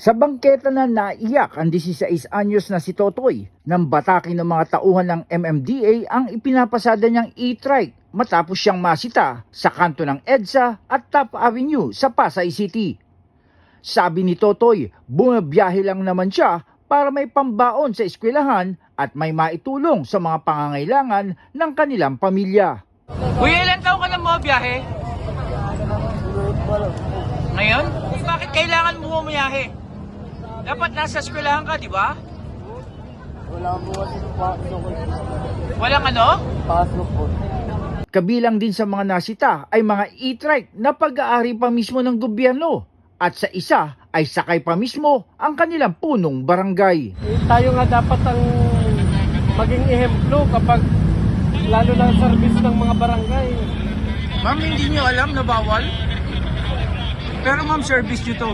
Sa bangketa na naiyak ang 16 anyos na si Totoy nang batakin ng mga tauhan ng MMDA ang ipinapasada niyang e-trike matapos siyang masita sa kanto ng EDSA at Top Avenue sa Pasay City. Sabi ni Totoy, bumabiyahe lang naman siya para may pambaon sa eskwelahan at may maitulong sa mga pangangailangan ng kanilang pamilya. Kuya, ilan taon ka na mo biyahe? Ngayon? Bakit kailangan mo bumiyahe? Dapat nasa eskwelahan ka, di ba? Wala po kasi pasok. Walang ano? Pasok po. Kabilang din sa mga nasita ay mga e-trike na pag-aari pa mismo ng gobyerno at sa isa ay sakay pa mismo ang kanilang punong barangay. Eh, tayo nga dapat ang maging ehemplo kapag lalo na ang service ng mga barangay. Ma'am, hindi nyo alam na bawal? Pero ma'am, service nyo to.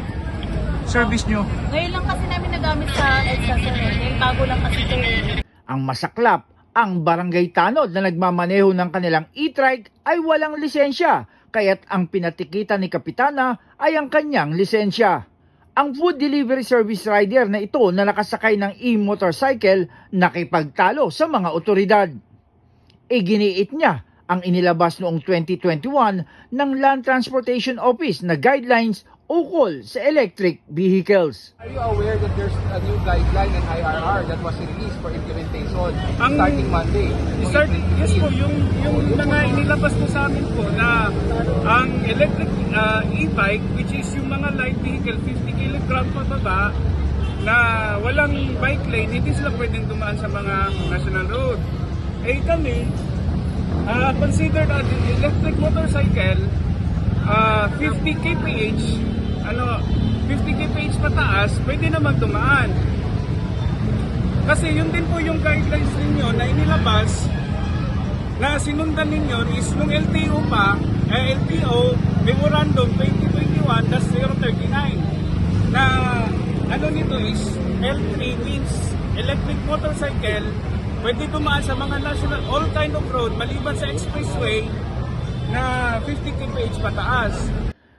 Service nyo. Ngayon lang kasi namin nagamit sa EDSA sir. eh. Ngayon bago lang kasi ito eh. Ang masaklap, ang barangay tanod na nagmamaneho ng kanilang e-trike ay walang lisensya, kaya't ang pinatikitan ni Kapitana ay ang kanyang lisensya. Ang food delivery service rider na ito na nakasakay ng e-motorcycle nakipagtalo sa mga otoridad. Iginiit niya ang inilabas noong 2021 ng Land Transportation Office na guidelines ukol sa electric vehicles. Are you aware that there's a new guideline in IRR that was released for implementation Ang- starting Monday? Start, yes po, yung, yung mga inilabas po sa amin po na ang electric uh, e-bike, which is yung mga light vehicle, 50 kg pababa, na walang bike lane, hindi sila pwedeng dumaan sa mga national road. Eh kami, uh, considered an electric motorcycle, uh, 50 kph, ano, 50 kph pataas, pwede naman dumaan. Kasi yun din po yung guidelines ninyo na inilabas na sinundan ninyo is nung LTO pa, eh, LTO Memorandum 2021-039 na ano nito is L3 means electric motorcycle pwede dumaan sa mga national all kind of road maliban sa expressway na 50 kph pataas.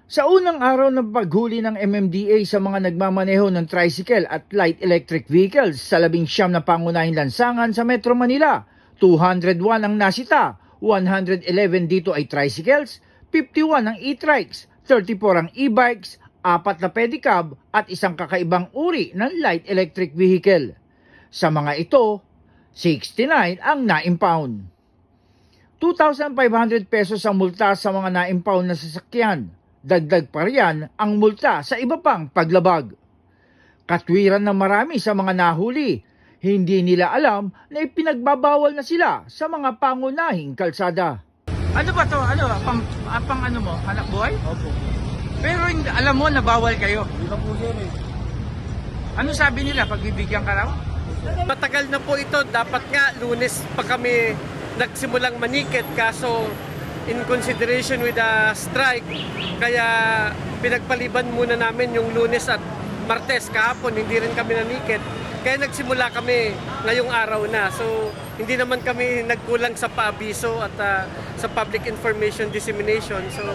Sa unang araw ng paghuli ng MMDA sa mga nagmamaneho ng tricycle at light electric vehicles sa labing siyam na pangunahing lansangan sa Metro Manila, 201 ang nasita, 111 dito ay tricycles, 51 ang e-trikes, 34 ang e-bikes, apat na pedicab at isang kakaibang uri ng light electric vehicle. Sa mga ito, 69 ang na-impound. 2,500 pesos ang multa sa mga na-impound na sasakyan. Dagdag pa riyan ang multa sa iba pang paglabag. Katwiran ng marami sa mga nahuli. Hindi nila alam na ipinagbabawal na sila sa mga pangunahing kalsada. Ano ba to? Ano? Pang, ah, pang ano mo? Anak buhay? Opo. Pero hindi- alam mo na bawal kayo. Hindi na po sir eh. Ano sabi nila? Pagbibigyan ka raw? Matagal na po ito. Dapat nga lunes pa kami nagsimulang manikit kaso in consideration with the strike. Kaya pinagpaliban muna namin yung lunes at martes. Kahapon hindi rin kami nanikit. Kaya nagsimula kami ngayong araw na. So hindi naman kami nagkulang sa paabiso at ah, sa public information dissemination. So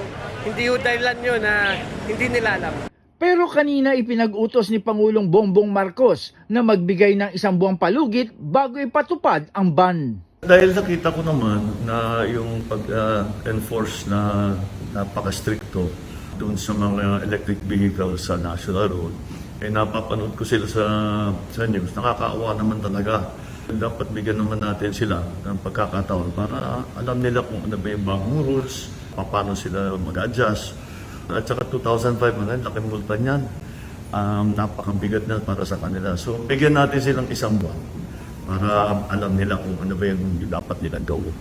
hindi ho dahilan yun na hindi nila alam. Pero kanina ipinag-utos ni Pangulong Bongbong Marcos na magbigay ng isang buwang palugit bago ipatupad ang ban. Dahil nakita ko naman na yung pag-enforce na napaka-stricto doon sa mga electric vehicles sa national road, eh napapanood ko sila sa, sa news. Nakakaawa naman talaga. Dapat bigyan naman natin sila ng pagkakataon para alam nila kung ano ba yung bagong rules, paano sila mag-adjust. At saka 2,500, laki multa niyan. Um, napakabigat na para sa kanila. So, bigyan natin silang isang buwan para alam nila kung ano ba yung dapat nilang gawin.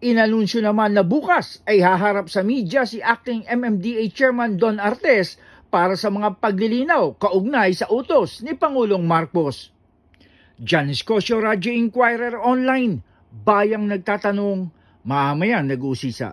Inanunsyo naman na bukas ay haharap sa media si acting MMDA Chairman Don Artes para sa mga paglilinaw kaugnay sa utos ni Pangulong Marcos. Janice Cosio, Radyo Inquirer Online, bayang nagtatanong, mamayang nag-uusisa.